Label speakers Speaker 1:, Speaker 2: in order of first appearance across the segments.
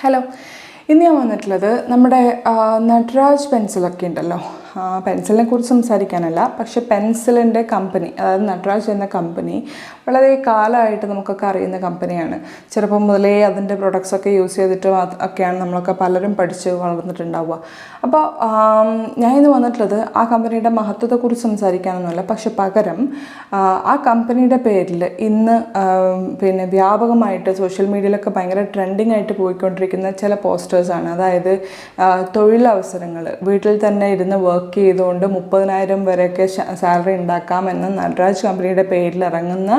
Speaker 1: Hello ഇന്ന് ഞാൻ വന്നിട്ടുള്ളത് നമ്മുടെ നട്രാജ് പെൻസിലൊക്കെ ഉണ്ടല്ലോ. പെൻസിലിനെ കുറിച്ച് സംസാരിക്കാനല്ല പക്ഷെ പെൻസിലിന്റെ കമ്പനി അതായത് നട്രാജ് എന്ന കമ്പനി വളരെ കാലമായിട്ട് നമുക്കൊക്കെ അറിയുന്ന കമ്പനിയാണ്. ചെറുപ്പം മുതലേ അതിന്റെ പ്രൊഡക്ട്സ് ഒക്കെ യൂസ് ചെയ്തിട്ട് ഒക്കെയാണ് നമ്മളൊക്കെ പലരും പഠിച്ച് വളർന്നിട്ടുണ്ടാവുക. അപ്പോൾ ഞാൻ ഇന്ന് വന്നിട്ടുള്ളത് ആ കമ്പനിയുടെ മഹത്വത്തെക്കുറിച്ച് സംസാരിക്കാനൊന്നുമല്ല പക്ഷെ പകരം ആ, കമ്പനിയുടെ പേരിൽ ഇന്ന് പിന്നെ വ്യാപകമായിട്ട് സോഷ്യൽ മീഡിയയിലൊക്കെ ഭയങ്കര ട്രെൻഡിങ് ആയിട്ട് പോയിക്കൊണ്ടിരിക്കുന്ന ചില പോസ്റ്റേഴ്സാണ് അതായത് തൊഴിലവസരങ്ങൾ വീട്ടിൽ തന്നെ ഇരുന്ന് വർക്ക് ചെയ്തുകൊണ്ട് മുപ്പതിനായിരം വരെയൊക്കെ സാലറി ഉണ്ടാക്കാമെന്ന് നടരാജ് കമ്പനിയുടെ പേരിൽ ഇറങ്ങുന്ന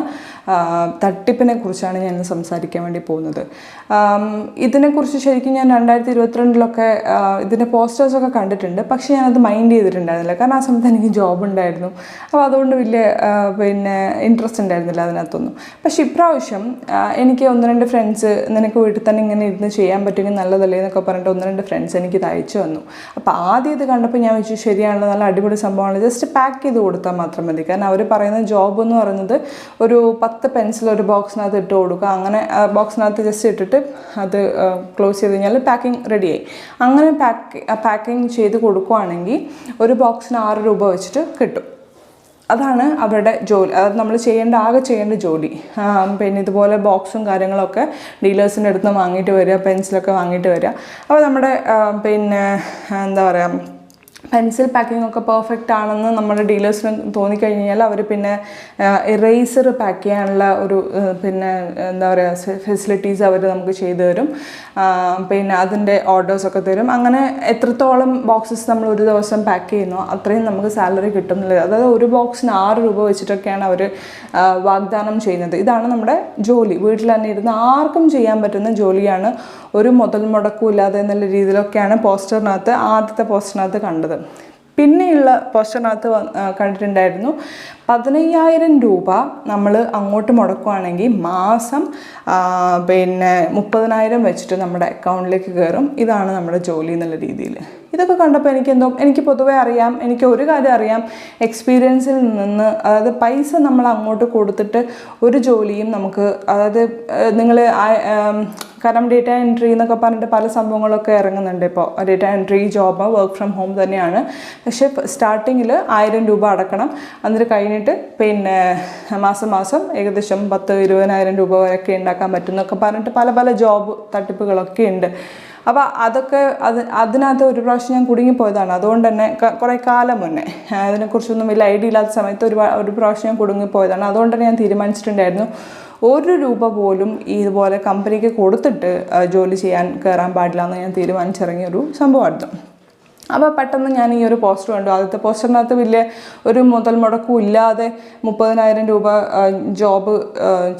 Speaker 1: തട്ടിപ്പിനെ കുറിച്ചാണ് ഞാൻ സംസാരിക്കാൻ വേണ്ടി പോകുന്നത്. ഇതിനെക്കുറിച്ച് ശരിക്കും ഞാൻ രണ്ടായിരത്തി ഇരുപത്തിരണ്ടിലൊക്കെ ഇതിന്റെ പോസ്റ്റേഴ്സൊക്കെ കണ്ടിട്ടുണ്ട്. പക്ഷേ ഞാനത് മൈൻഡ് ചെയ്തിട്ടുണ്ടായിരുന്നില്ല. കാരണം ആ സമയത്ത് എനിക്ക് ജോബ് ഉണ്ടായിരുന്നു. അപ്പോൾ അതുകൊണ്ട് വലിയ പിന്നെ ഇൻട്രസ്റ്റ് ഉണ്ടായിരുന്നില്ല അതിനകത്തൊന്നും. പക്ഷേ ഇപ്രാവശ്യം എനിക്ക് ഒന്ന് രണ്ട് ഫ്രണ്ട്സ് നിനക്ക് വീട്ടിൽ തന്നെ ഇങ്ങനെ ഇരുന്ന് ചെയ്യാൻ പറ്റുമെങ്കിൽ നല്ലതല്ലേ എന്നൊക്കെ പറഞ്ഞിട്ട് ഒന്ന് രണ്ട് ഫ്രണ്ട്സ് എനിക്ക് ഇത് അയച്ചു വന്നു അപ്പോൾ ആദ്യം ഇത് കണ്ടപ്പോൾ ഞാൻ വെച്ചു ശരിയാണല്ലോ നല്ല അടിപൊളി സംഭവമാണ് ജസ്റ്റ് പാക്ക് ചെയ്ത് കൊടുത്താൽ മാത്രം മതി. കാരണം അവർ പറയുന്ന ജോബ് എന്ന് പറയുന്നത് ഒരു പത്ത് പെൻസിൽ ഒരു ബോക്സിനകത്ത് ഇട്ട് കൊടുക്കുക. അങ്ങനെ ബോക്സിനകത്ത് ജസ്റ്റ് ഇട്ടിട്ട് അത് ക്ലോസ് ചെയ്ത് കഴിഞ്ഞാൽ പാക്കിംഗ് റെഡിയായി അങ്ങനെ പാക്ക് പാക്കിംഗ് ചെയ്ത് കൊടുക്കുവാണെങ്കിൽ ഒരു ബോക്സിന് ആറ് രൂപ വെച്ചിട്ട് കിട്ടും. അതാണ് അവരുടെ ജോലി. അതായത് നമ്മൾ ചെയ്യേണ്ട ആകെ ചെയ്യേണ്ട ജോലി. പിന്നെ ഇതുപോലെ ബോക്സും കാര്യങ്ങളൊക്കെ ഡീലേഴ്സിന്റെ അടുത്ത് നിന്ന് വാങ്ങിയിട്ട് വരിക പെൻസിലൊക്കെ വാങ്ങിയിട്ട് വരിക. അപ്പോൾ നമ്മുടെ പിന്നെ എന്താ പറയുക പെൻസിൽ പാക്കിംഗ് ഒക്കെ പെർഫെക്റ്റ് ആണെന്ന് നമ്മുടെ ഡീലേഴ്സിന് തോന്നിക്കഴിഞ്ഞാൽ അവർ പിന്നെ ഇറേസർ പാക്ക് ചെയ്യാനുള്ള ഒരു പിന്നെ എന്താ പറയുക ഫെസിലിറ്റീസ് അവർ നമുക്ക് ചെയ്തു തരും. പിന്നെ അതിന്റെ ഓർഡേഴ്സൊക്കെ തരും. അങ്ങനെ എത്രത്തോളം ബോക്സസ് നമ്മൾ ഒരു ദിവസം പാക്ക് ചെയ്യുന്നു അത്രയും നമുക്ക് സാലറി കിട്ടുന്നില്ല. അതായത് ഒരു ബോക്സിന് ആറ് രൂപ വെച്ചിട്ടൊക്കെയാണ് അവർ വാഗ്ദാനം ചെയ്യുന്നത്. ഇതാണ് നമ്മുടെ ജോലി. വീട്ടിൽ തന്നെ ഇരുന്ന് ആർക്കും ചെയ്യാൻ പറ്റുന്ന ജോലിയാണ് ഒരു മുതൽ മുടക്കും ഇല്ലാതെ എന്നുള്ള രീതിയിലൊക്കെയാണ് പോസ്റ്ററിനകത്ത് ആദ്യത്തെ പോസ്റ്ററിനകത്ത് കണ്ടത്. പിന്നെയുള്ള പോസ്റ്ററിനകത്ത് കണ്ടിട്ടുണ്ടായിരുന്നു. പതിനയ്യായിരം രൂപ നമ്മൾ അങ്ങോട്ട് മുടക്കുവാണെങ്കിൽ മാസം പിന്നെ മുപ്പതിനായിരം വെച്ചിട്ട് നമ്മുടെ അക്കൗണ്ടിലേക്ക് കയറും. ഇതാണ് നമ്മുടെ ജോലി എന്നുള്ള രീതിയിൽ. ഇതൊക്കെ കണ്ടപ്പോൾ എനിക്ക് എന്തോ എനിക്ക് പൊതുവെ അറിയാം എനിക്ക് ഒരു കാര്യം അറിയാം. എക്സ്പീരിയൻസിൽ നിന്ന് അതായത് പൈസ നമ്മൾ അങ്ങോട്ട് കൊടുത്തിട്ട് ഒരു ജോലിയും നമുക്ക് അതായത് നിങ്ങൾ കാരണം ഡേറ്റ എൻട്രി എന്നൊക്കെ പറഞ്ഞിട്ട് പല സംഭവങ്ങളൊക്കെ ഇറങ്ങുന്നുണ്ട് ഇപ്പോൾ. Data entry job work from home തന്നെയാണ്. പക്ഷേ സ്റ്റാർട്ടിങ്ങിൽ ആയിരം രൂപ അടക്കണം. എന്നിട്ട് കഴിഞ്ഞിട്ട് പിന്നെ മാസം മാസം ഏകദേശം പത്ത് ഇരുപതിനായിരം രൂപ വരെയൊക്കെ ഉണ്ടാക്കാൻ പറ്റും എന്നൊക്കെ പറഞ്ഞിട്ട് പല പല ജോബ് തട്ടിപ്പുകളൊക്കെ ഉണ്ട്. അപ്പോൾ അതൊക്കെ അത് അതിനകത്ത് ഒരു പ്രാവശ്യം ഞാൻ കുടുങ്ങിപ്പോയതാണ്. അതുകൊണ്ട് തന്നെ കുറേ കാലം മുന്നേ അതിനെക്കുറിച്ചൊന്നും വലിയ ഐഡിയ ഇല്ലാത്ത സമയത്ത് ഒരു ഒരു പ്രാവശ്യം ഞാൻ കുടുങ്ങിപ്പോയതാണ്. അതുകൊണ്ട് തന്നെ ഞാൻ തീരുമാനിച്ചിട്ടുണ്ടായിരുന്നു ഒരു രൂപ പോലും ഇതുപോലെ കമ്പനിക്ക് കൊടുത്തിട്ട് ജോലി ചെയ്യാൻ കയറാൻ പാടില്ല എന്ന് ഞാൻ തീരുമാനിച്ചിറങ്ങിയ ഒരു സംഭവമായിരുന്നു. അപ്പോൾ പെട്ടെന്ന് ഞാൻ ഈ ഒരു പോസ്റ്റർ കണ്ടു. ആദ്യത്തെ പോസ്റ്ററിനകത്ത് വലിയ ഒരു മുതൽ മുടക്കും ഇല്ലാതെ മുപ്പതിനായിരം രൂപ ജോബ്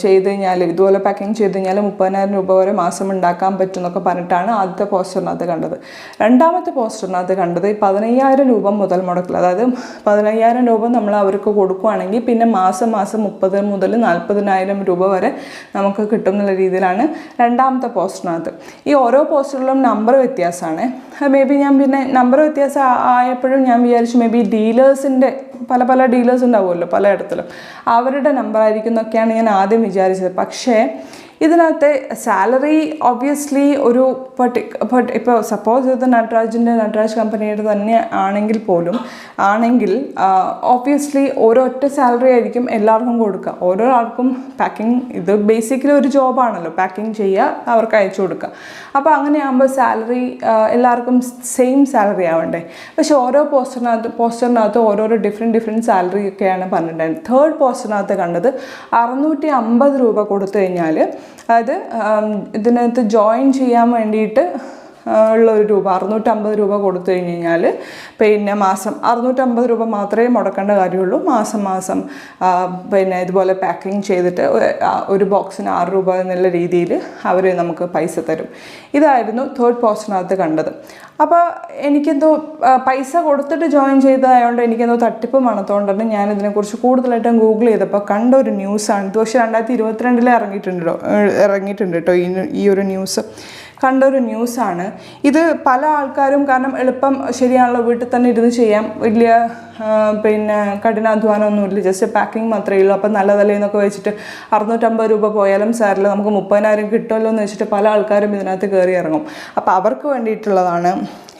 Speaker 1: ചെയ്ത് കഴിഞ്ഞാൽ ഇതുപോലെ പാക്കിങ് ചെയ്ത് കഴിഞ്ഞാൽ മുപ്പതിനായിരം രൂപ വരെ മാസം ഉണ്ടാക്കാൻ പറ്റും എന്നൊക്കെ പറഞ്ഞിട്ടാണ് ആദ്യത്തെ പോസ്റ്ററിനകത്ത് കണ്ടത്. രണ്ടാമത്തെ പോസ്റ്ററിനകത്ത് കണ്ടത് പതിനയ്യായിരം രൂപ മുതൽ മുടക്കിൽ. അതായത് പതിനയ്യായിരം രൂപ നമ്മൾ അവർക്ക് കൊടുക്കുകയാണെങ്കിൽ പിന്നെ മാസം മാസം മുപ്പത് മുതൽ നാൽപ്പതിനായിരം രൂപ വരെ നമുക്ക് കിട്ടും എന്നുള്ള രീതിയിലാണ് രണ്ടാമത്തെ പോസ്റ്ററിനകത്ത്. ഈ ഓരോ പോസ്റ്ററിലും നമ്പർ വ്യത്യാസമാണ്. മേ ബി ഞാൻ പിന്നെ നമ്പർ വ്യത്യാസം ആ- ആയപ്പോഴും ഞാൻ വിചാരിച്ചു മേ ബി ഡീലേഴ്സിന്റെ പല പല ഡീലേഴ്സ് ഉണ്ടാവുമല്ലോ പലയിടത്തിലും. അവരുടെ നമ്പറായിരിക്കും എന്നൊക്കെയാണ് ഞാൻ ആദ്യം വിചാരിച്ചത്. പക്ഷേ ഇതിനകത്തെ സാലറി ഒബ്വിയസ്ലി ഒരു പർട്ടി പർട്ടി ഇപ്പോൾ സപ്പോസ് ഇത് നട്രാജിന്റെ നട്രാജ് കമ്പനിയുടെ തന്നെ ആണെങ്കിൽ പോലും ആണെങ്കിൽ ഒബ്വിയസ്ലി ഒരൊറ്റ സാലറി ആയിരിക്കും എല്ലാവർക്കും കൊടുക്കുക. ഓരോ ആൾക്കും പാക്കിംഗ് ഇത് ബേസിക്കലി ഒരു ജോബാണല്ലോ പാക്കിംഗ് ചെയ്യുക അവർക്ക് അയച്ചു കൊടുക്കുക. അപ്പോൾ അങ്ങനെയാകുമ്പോൾ സാലറി എല്ലാവർക്കും സെയിം സാലറി ആവണ്ടേ. പക്ഷെ ഓരോ പോസ്റ്ററിനകത്ത് പോസ്റ്ററിനകത്ത് ഓരോരോ ഡിഫറെന്റ് ഡിഫറെന്റ് സാലറി ഒക്കെയാണ് പറഞ്ഞിട്ടുണ്ടായിരുന്നത്. തേർഡ് പോസ്റ്ററിനകത്ത് കണ്ടത് അറുന്നൂറ്റി അമ്പത് രൂപ കൊടുത്തു കഴിഞ്ഞാൽ ആം, ഇതിനകത്ത് ജോയിൻ ചെയ്യാൻ വേണ്ടിയിട്ട് ഉള്ള ഒരു രൂപ അറുന്നൂറ്റമ്പത് രൂപ കൊടുത്തു കഴിഞ്ഞ് കഴിഞ്ഞാൽ പിന്നെ മാസം അറുന്നൂറ്റമ്പത് രൂപ മാത്രമേ മുടക്കേണ്ട കാര്യമുള്ളൂ. മാസം മാസം പിന്നെ ഇതുപോലെ പാക്കിംഗ് ചെയ്തിട്ട് ഒരു- ബോക്സിന് ആറ് രൂപ എന്നുള്ള രീതിയിൽ അവർ നമുക്ക് പൈസ തരും. ഇതായിരുന്നു തേർഡ് പോസ്റ്റിനകത്ത് കണ്ടത്. അപ്പോൾ എനിക്കെന്തോ പൈസ കൊടുത്തിട്ട് ജോയിൻ ചെയ്തതായതുകൊണ്ട് എനിക്കെന്തോ തട്ടിപ്പ് മണത്തോണ്ട് തന്നെ ഞാൻ ഇതിനെക്കുറിച്ച് കൂടുതലായിട്ടും ഗൂഗിൾ ചെയ്തപ്പോൾ കണ്ട ഒരു ന്യൂസാണ് ഇത് രണ്ടായിരത്തി ഇരുപത്തിരണ്ടിൽ ഇറങ്ങിയിട്ടുണ്ടോ ഇറങ്ങിയിട്ടുണ്ട് കേട്ടോ ഈ ഈ ഒരു ന്യൂസ് കണ്ടൊരു ന്യൂസാണ്. ഇത് പല ആൾക്കാരും കാരണം എളുപ്പം ശരിയാണല്ലോ വീട്ടിൽ തന്നെ ഇരുന്ന് ചെയ്യാം. വലിയ പിന്നെ കഠിനാധ്വാനമൊന്നുമില്ല. ജസ്റ്റ് പാക്കിംഗ് മാത്രമേ ഉള്ളൂ. അപ്പം നല്ലതല്ലേ എന്നൊക്കെ വെച്ചിട്ട് അറുന്നൂറ്റമ്പത് രൂപ പോയാലും സാരില്ല നമുക്ക് മുപ്പതിനായിരം കിട്ടുമല്ലോ എന്ന് വെച്ചിട്ട് പല ആൾക്കാരും ഇതിനകത്ത് കയറി ഇറങ്ങും. അപ്പോൾ അവർക്ക് വേണ്ടിയിട്ടുള്ളതാണ്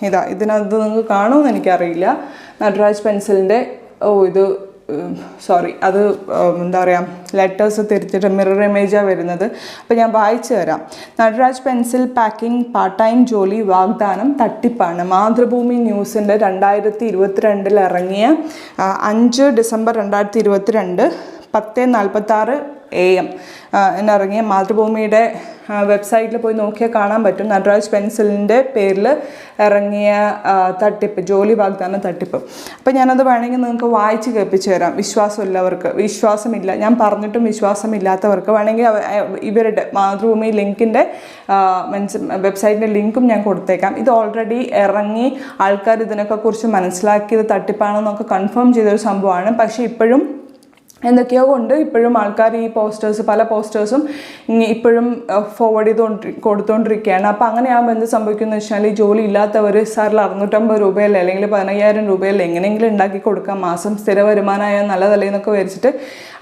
Speaker 1: ഇതാ. ഇതിനകത്ത് നിങ്ങൾക്ക് കാണുമെന്ന് എനിക്കറിയില്ല. നടരാജ് പെൻസിലിന്റെ ഓ ഇത് സോറി അത് എന്താ പറയുക ലെറ്റേഴ്സ് തിരിച്ചിട്ട് മിറർ ഇമേജാണ് വരുന്നത്. അപ്പോൾ ഞാൻ വായിച്ചു തരാം. Nataraj pencil packing part time ജോലി വാഗ്ദാനം തട്ടിപ്പാണ്. മാതൃഭൂമി ന്യൂസിന്റെ രണ്ടായിരത്തി ഇരുപത്തിരണ്ടിൽ ഇറങ്ങിയ അഞ്ച് ഡിസംബർ രണ്ടായിരത്തി ഇരുപത്തിരണ്ട് പത്ത് നാൽപ്പത്താറ് എ എം എന്നിറങ്ങിയ മാതൃഭൂമിയുടെ വെബ്സൈറ്റിൽ പോയി നോക്കിയാൽ കാണാൻ പറ്റും. നടരാജ് പെൻസിലിന്റെ പേരിൽ ഇറങ്ങിയ തട്ടിപ്പ് ജോലി വാഗ്ദാന തട്ടിപ്പ്. അപ്പോൾ ഞാനത് വേണമെങ്കിൽ നിങ്ങൾക്ക് വായിച്ച് കേൾപ്പിച്ച് തരാം. വിശ്വാസമുള്ളവർക്ക്. വിശ്വാസമില്ല. ഞാൻ പറഞ്ഞിട്ടും വിശ്വാസമില്ലാത്തവർക്ക് വേണമെങ്കിൽ ഇവരുടെ മാതൃഭൂമി ലിങ്കിന്റെ മീൻസ് വെബ്സൈറ്റിന്റെ ലിങ്കും ഞാൻ കൊടുത്തേക്കാം. ഇത് ഓൾറെഡി ഇറങ്ങി ആൾക്കാർ ഇതിനൊക്കെ കുറിച്ച് മനസ്സിലാക്കിയത് തട്ടിപ്പാണെന്നൊക്കെ കൺഫേം ചെയ്തൊരു സംഭവമാണ്. പക്ഷേ ഇപ്പോഴും എന്തൊക്കെയോ കൊണ്ട് ഇപ്പോഴും ആൾക്കാർ ഈ പോസ്റ്റേഴ്സ് പല പോസ്റ്റേഴ്സും ഇപ്പോഴും ഫോർവേഡ് ചെയ്തുകൊണ്ട് കൊടുത്തുകൊണ്ടിരിക്കുകയാണ് അപ്പോൾ അങ്ങനെയാകുമ്പോൾ എന്ത് സംഭവിക്കുമെന്ന് വെച്ചാൽ ഈ ജോലി ഇല്ലാത്തവർ സാറിൽ അറുന്നൂറ്റമ്പത് രൂപയല്ലേ അല്ലെങ്കിൽ പതിനയ്യായിരം രൂപയല്ലേ എങ്ങനെയെങ്കിലും ഉണ്ടാക്കി കൊടുക്കാം. മാസം സ്ഥിര വരുമാനമായാൽ നല്ലതല്ലേ എന്നൊക്കെ വിചാരിച്ചിട്ട്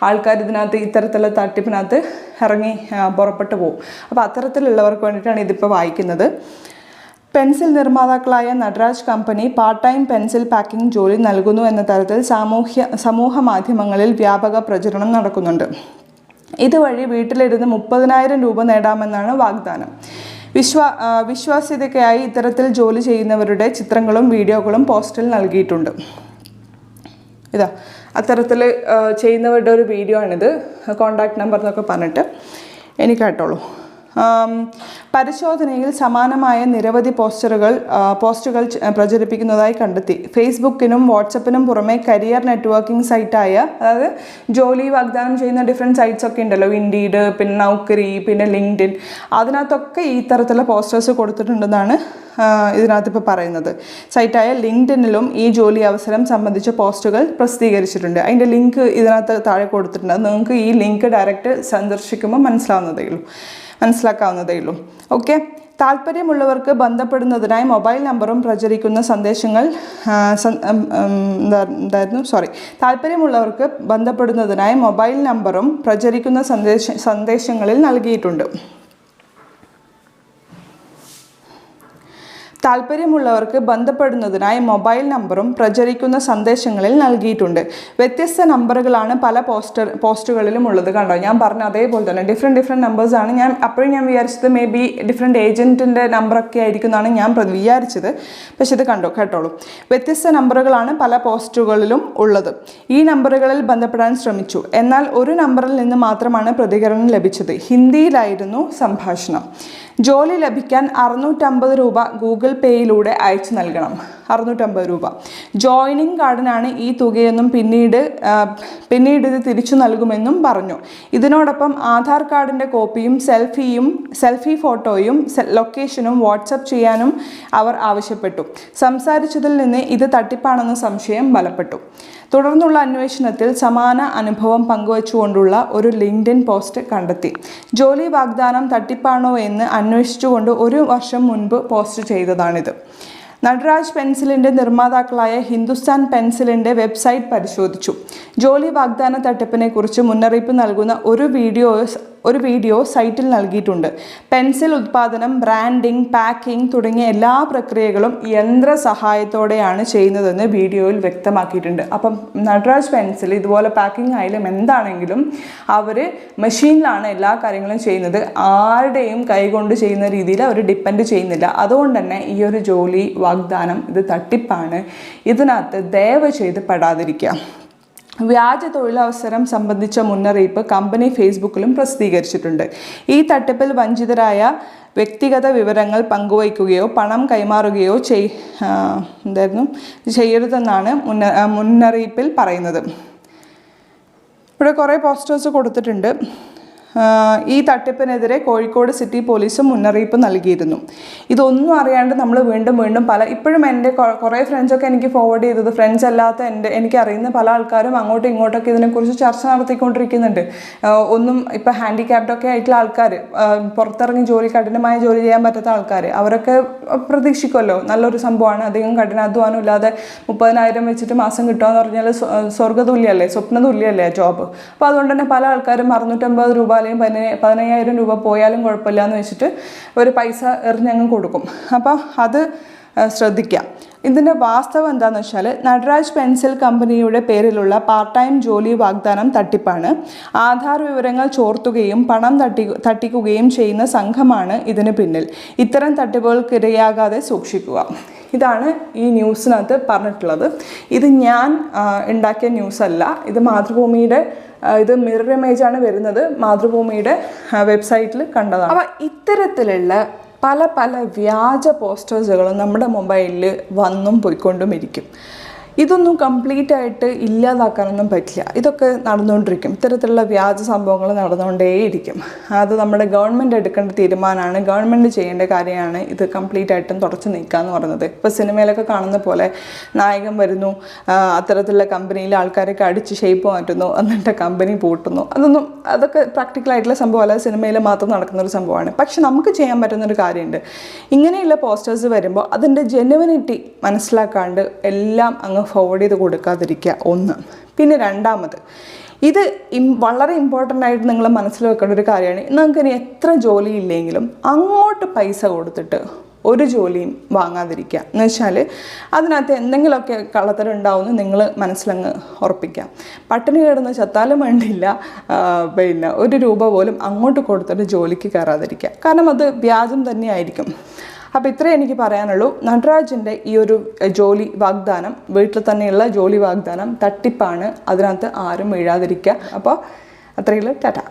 Speaker 1: ആൾക്കാർ ഇതിനകത്ത് ഇത്തരത്തിലുള്ള തട്ടിപ്പിനകത്ത് ഇറങ്ങി പുറപ്പെട്ടു പോകും. അപ്പോൾ അത്തരത്തിലുള്ളവർക്ക് വേണ്ടിയിട്ടാണ് ഇതിപ്പോൾ വായിക്കുന്നത്. Pencil നിർമ്മാതാക്കളായ Nataraj company part time pencil packing ജോലി നൽകുന്നു എന്ന തരത്തിൽ സാമൂഹ്യ സമൂഹ മാധ്യമങ്ങളിൽ വ്യാപക പ്രചരണം നടക്കുന്നുണ്ട്. ഇതുവഴി വീട്ടിലിരുന്ന് മുപ്പതിനായിരം രൂപ നേടാമെന്നാണ് വാഗ്ദാനം. വിശ്വാ വിശ്വാസ്യതയ്ക്കായി ഇത്തരത്തിൽ ജോലി ചെയ്യുന്നവരുടെ ചിത്രങ്ങളും വീഡിയോകളും പോസ്റ്റിൽ നൽകിയിട്ടുണ്ട്. ഇതാ അത്തരത്തിൽ ചെയ്യുന്നവരുടെ ഒരു വീഡിയോ ആണിത്. കോണ്ടാക്ട് നമ്പർ എന്നൊക്കെ പറഞ്ഞിട്ട് എനിക്ക് കേട്ടോളൂ. ആം, പരിശോധനയിൽ സമാനമായ നിരവധി പോസ്റ്ററുകൾ പോസ്റ്റുകൾ പ്രചരിപ്പിക്കുന്നതായി കണ്ടെത്തി. ഫേസ്ബുക്കിനും വാട്സപ്പിനും പുറമെ കരിയർ നെറ്റ്വർക്കിംഗ് സൈറ്റായ അതായത് ജോലി വാഗ്ദാനം ചെയ്യുന്ന ഡിഫറെന്റ് സൈറ്റ്സ് ഒക്കെ ഉണ്ടല്ലോ ഇൻഡീഡ് പിന്നെ നൗക്കരി പിന്നെ ലിങ്ക്ഡിൻ അതിനകത്തൊക്കെ ഈ തരത്തിലുള്ള പോസ്റ്റേഴ്സ് കൊടുത്തിട്ടുണ്ടെന്നാണ് ഇതിനകത്ത് ഇപ്പോൾ പറയുന്നത്. സൈറ്റായ ലിങ്ക്ഡിനിലും ഈ ജോലി അവസരം സംബന്ധിച്ച പോസ്റ്റുകൾ പ്രസിദ്ധീകരിച്ചിട്ടുണ്ട്. അതിന്റെ ലിങ്ക് ഇതിനകത്ത് താഴെ കൊടുത്തിട്ടുണ്ട്. നിങ്ങൾക്ക് ഈ ലിങ്ക് ഡയറക്റ്റ് സന്ദർശിക്കുമ്പോൾ മനസ്സിലാവുന്നതേ ഉള്ളൂ. മനസ്സിലാക്കാവുന്നതേ ഉള്ളൂ. ഓക്കെ താല്പര്യമുള്ളവർക്ക് ബന്ധപ്പെടുന്നതിനായി മൊബൈൽ നമ്പറും പ്രചരിക്കുന്ന സന്ദേശങ്ങൾ എന്തായിരുന്നു? സോറി താല്പര്യമുള്ളവർക്ക് ബന്ധപ്പെടുന്നതിനായി മൊബൈൽ നമ്പറും പ്രചരിക്കുന്ന സന്ദേശ സന്ദേശങ്ങളിൽ നൽകിയിട്ടുണ്ട്. താല്പര്യമുള്ളവർക്ക് ബന്ധപ്പെടുന്നതിനായി മൊബൈൽ നമ്പറും പ്രചരിക്കുന്ന സന്ദേശങ്ങളിൽ നൽകിയിട്ടുണ്ട്. വ്യത്യസ്ത നമ്പറുകളാണ് പല പോസ്റ്റർ പോസ്റ്റുകളിലും ഉള്ളത് കണ്ടോ? ഞാൻ പറഞ്ഞ അതേപോലെ തന്നെ ഡിഫറെന്റ് ഡിഫറെന്റ് നമ്പേഴ്സാണ് ഞാൻ അപ്പോഴും ഞാൻ വിചാരിച്ചത് മേ ബി ഡിഫറെന്റ് ഏജന്റിന്റെ നമ്പറൊക്കെ ആയിരിക്കും എന്നാണ് ഞാൻ വിചാരിച്ചത്. പക്ഷെ ഇത് കണ്ടോ? കേട്ടോളൂ. വ്യത്യസ്ത നമ്പറുകളാണ് പല പോസ്റ്റുകളിലും ഉള്ളത്. ഈ നമ്പറുകളിൽ ബന്ധപ്പെടാൻ ശ്രമിച്ചു. എന്നാൽ ഒരു നമ്പറിൽ നിന്ന് മാത്രമാണ് പ്രതികരണം ലഭിച്ചത്. ഹിന്ദിയിലായിരുന്നു സംഭാഷണം. ജോലി ലഭിക്കാൻ അറുന്നൂറ്റമ്പത് രൂപ ഗൂഗിൾ പേയിലൂടെ അയച്ചു നൽകണം. അറുന്നൂറ്റമ്പത് രൂപ. ജോയിനിങ് കാർഡിനാണ് ഈ തുകയെന്നും പിന്നീട് പിന്നീട് ഇത് തിരിച്ചു നൽകുമെന്നും പറഞ്ഞു. ഇതിനോടൊപ്പം ആധാർ കാർഡിന്റെ കോപ്പിയും സെൽഫിയും സെൽഫി ഫോട്ടോയും ലൊക്കേഷനും വാട്സപ്പ് ചെയ്യാനും അവർ ആവശ്യപ്പെട്ടു. സംസാരിച്ചതിൽ നിന്ന് ഇത് തട്ടിപ്പാണെന്ന സംശയം ബലപ്പെട്ടു. തുടർന്നുള്ള അന്വേഷണത്തിൽ സമാന അനുഭവം പങ്കുവച്ചുകൊണ്ടുള്ള ഒരു ലിങ്ക്ഡിൻ പോസ്റ്റ് കണ്ടെത്തി. ജോലി വാഗ്ദാനം തട്ടിപ്പാണോ എന്ന് അന്വേഷിച്ചുകൊണ്ട് ഒരു വർഷം മുൻപ് പോസ്റ്റ് ചെയ്തതാണിത്. നടരാജ് പെൻസിലിന്റെ നിർമ്മാതാക്കളായ ഹിന്ദുസ്ഥാൻ പെൻസിലിന്റെ വെബ്സൈറ്റ് പരിശോധിച്ചു. ജോലി വാഗ്ദാന തട്ടിപ്പിനെക്കുറിച്ച് മുന്നറിയിപ്പ് നൽകുന്ന ഒരു വീഡിയോ ഒരു വീഡിയോ സൈറ്റിൽ നൽകിയിട്ടുണ്ട്. പെൻസിൽ ഉത്പാദനം ബ്രാൻഡിംഗ് പാക്കിംഗ് തുടങ്ങിയ എല്ലാ പ്രക്രിയകളും യന്ത്ര സഹായത്തോടെയാണ് ചെയ്യുന്നതെന്ന് വീഡിയോയിൽ വ്യക്തമാക്കിയിട്ടുണ്ട്. അപ്പം നടരാജ് പെൻസിൽ ഇതുപോലെ പാക്കിംഗ് ആയാലും എന്താണെങ്കിലും അവർ മെഷീനിലാണ് എല്ലാ കാര്യങ്ങളും ചെയ്യുന്നത്. ആരുടെയും കൈകൊണ്ട് ചെയ്യുന്ന രീതിയിൽ അവർ ഡിപ്പെൻഡ് ചെയ്യുന്നില്ല. അതുകൊണ്ട് തന്നെ ഈ ഒരു ജോലി വാഗ്ദാനം ഇത് തട്ടിപ്പാണ്. ഇതിനകത്ത് ദയവ് ചെയ്ത് പെടാതിരിക്കുക. വ്യാജ തൊഴിലവസരം സംബന്ധിച്ച മുന്നറിയിപ്പ് കമ്പനി ഫേസ്ബുക്കിലും പ്രസിദ്ധീകരിച്ചിട്ടുണ്ട്. ഈ തട്ടിപ്പിൽ വഞ്ചിതരായ വ്യക്തിഗത വിവരങ്ങൾ പങ്കുവയ്ക്കുകയോ പണം കൈമാറുകയോ ചെയ് എന്തായിരുന്നു? ചെയ്യരുതെന്നാണ് മുന്ന മുന്നറിയിപ്പിൽ പറയുന്നത്. ഇവിടെ കുറേ പോസ്റ്റേഴ്സ് കൊടുത്തിട്ടുണ്ട്. ഈ തട്ടിപ്പിനെതിരെ കോഴിക്കോട് സിറ്റി പോലീസും മുന്നറിയിപ്പ് നൽകിയിരുന്നു. ഇതൊന്നും അറിയാണ്ട് നമ്മൾ വീണ്ടും വീണ്ടും പല ഇപ്പോഴും എന്റെ കുറേ ഫ്രണ്ട്സൊക്കെ എനിക്ക് ഫോർവേഡ് ചെയ്തത് ഫ്രണ്ട്സ് അല്ലാത്ത എന്റെ എനിക്ക് അറിയുന്ന പല ആൾക്കാരും അങ്ങോട്ടും ഇങ്ങോട്ടൊക്കെ ഇതിനെക്കുറിച്ച് ചർച്ച നടത്തിക്കൊണ്ടിരിക്കുന്നുണ്ട്. ഒന്നും ഇപ്പം ഹാൻഡിക്യാപ്ഡൊക്കെ ആയിട്ടുള്ള ആൾക്കാർ പുറത്തിറങ്ങി ജോലി കഠിനമായ ജോലി ചെയ്യാൻ പറ്റാത്ത ആൾക്കാർ അവരൊക്കെ പ്രതീക്ഷിക്കുമല്ലോ നല്ലൊരു സംഭവമാണ്. അധികം കഠിനാധ്വാനം ഇല്ലാതെ മുപ്പതിനായിരം വെച്ചിട്ട് മാസം കിട്ടുകയെന്ന് പറഞ്ഞാൽ സ്വർഗതുല്യല്ലേ സ്വപ്നതുല്യല്ലേ ജോബ് അപ്പോൾ അതുകൊണ്ട് തന്നെ പല ആൾക്കാരും അറുന്നൂറ്റമ്പത് രൂപ അല്ലെങ്കിൽ പതിനയ്യ പതിനയ്യായിരം രൂപ പോയാലും കുഴപ്പമില്ല എന്ന് വെച്ചിട്ട് ഒരു പൈസ എറിഞ്ഞങ്ങ് കൊടുക്കും. അപ്പോൾ അത് ശ്രദ്ധിക്കാം. ഇതിന്റെ വാസ്തവം എന്താണെന്ന് വെച്ചാൽ നടരാജ് പെൻസിൽ കമ്പനിയുടെ പേരിലുള്ള പാർട്ട് ടൈം ജോലി വാഗ്ദാനം തട്ടിപ്പാണ്. ആധാർ വിവരങ്ങൾ ചോർത്തുകയും പണം തട്ടി തട്ടിക്കുകയും ചെയ്യുന്ന സംഘമാണ് ഇതിന് പിന്നിൽ. ഇത്തരം തട്ടിപ്പുകൾക്കിരയാകാതെ സൂക്ഷിക്കുക. ഇതാണ് ഈ ന്യൂസിനകത്ത് പറഞ്ഞിട്ടുള്ളത്. ഇത് ഞാൻ ഉണ്ടാക്കിയ ന്യൂസല്ല. ഇത് മാതൃഭൂമിയുടെ ഇത് മിറർ ഇമേജ് ആണ് വരുന്നത്. മാതൃഭൂമിയുടെ വെബ്സൈറ്റിൽ കണ്ടതാണ്. അപ്പോൾ ഇത്തരത്തിലുള്ള പല പല വ്യാജ പോസ്റ്റേഴ്സുകളും നമ്മുടെ മൊബൈലിൽ വന്നും പോയിക്കൊണ്ടും ഇരിക്കും. ഇതൊന്നും കംപ്ലീറ്റ് ആയിട്ട് ഇല്ലാതാക്കാനൊന്നും പറ്റില്ല. ഇതൊക്കെ നടന്നുകൊണ്ടിരിക്കും ഇത്തരത്തിലുള്ള വ്യാജ സംഭവങ്ങൾ നടന്നുകൊണ്ടേയിരിക്കും അത് നമ്മുടെ ഗവൺമെന്റ് എടുക്കേണ്ട തീരുമാനമാണ്. ഗവൺമെന്റ് ചെയ്യേണ്ട കാര്യമാണ് ഇത് കംപ്ലീറ്റ് ആയിട്ടും തുടച്ചു നീക്കുക എന്ന് പറയുന്നത്. ഇപ്പോൾ സിനിമയിലൊക്കെ കാണുന്ന പോലെ നായകൻ വരുന്നു അത്തരത്തിലുള്ള കമ്പനിയിൽ ആൾക്കാരൊക്കെ അടിച്ച് ഷേപ്പ് മാറ്റുന്നു എന്നിട്ട് കമ്പനി പൂട്ടുന്നു. അതൊന്നും അതൊക്കെ പ്രാക്ടിക്കൽ ആയിട്ടുള്ള സംഭവമല്ല സിനിമയിൽ മാത്രം നടക്കുന്ന ഒരു സംഭവമാണ്. പക്ഷെ നമുക്ക് ചെയ്യാൻ പറ്റുന്നൊരു കാര്യമുണ്ട്. ഇങ്ങനെയുള്ള പോസ്റ്റേഴ്സ് വരുമ്പോൾ അതിന്റെ ജെനുവിനിറ്റി മനസ്സിലാക്കാണ്ട് എല്ലാം അങ്ങ് ഫോർവേഡ് ചെയ്ത് കൊടുക്കാതിരിക്കുക. ഒന്ന്. പിന്നെ രണ്ടാമത് ഇത് വളരെ ഇമ്പോർട്ടന്റ് ആയിട്ട് നിങ്ങൾ മനസ്സിൽ വെക്കേണ്ട ഒരു കാര്യമാണ്. നിങ്ങൾക്ക് ഇനി എത്ര ജോലി ഇല്ലെങ്കിലും അങ്ങോട്ട് പൈസ കൊടുത്തിട്ട് ഒരു ജോലിയും വാങ്ങാതിരിക്കുക. എന്ന് വെച്ചാൽ അതിനകത്ത് എന്തെങ്കിലുമൊക്കെ കള്ളത്തരുണ്ടാവുമെന്ന് നിങ്ങൾ മനസ്സിലങ്ങ് ഉറപ്പിക്കാം പട്ടിണി കിടന്ന് ചത്താലും വേണ്ടില്ല പിന്നെ ഒരു രൂപ പോലും അങ്ങോട്ട് കൊടുത്തിട്ട് ജോലിക്ക് കയറാതിരിക്കുക. കാരണം അത് വ്യാജം തന്നെയായിരിക്കും. അപ്പോൾ ഇത്രേ എനിക്ക് പറയാനുള്ളൂ. നടരാജിന്റെ ഈ ഒരു ജോലി വാഗ്ദാനം വീട്ടിൽ തന്നെയുള്ള ജോലി വാഗ്ദാനം തട്ടിപ്പാണ്. അതിനകത്ത് ആരും വീഴാതിരിക്കുക അപ്പോൾ അത്രയുള്ള. ടാറ്റ.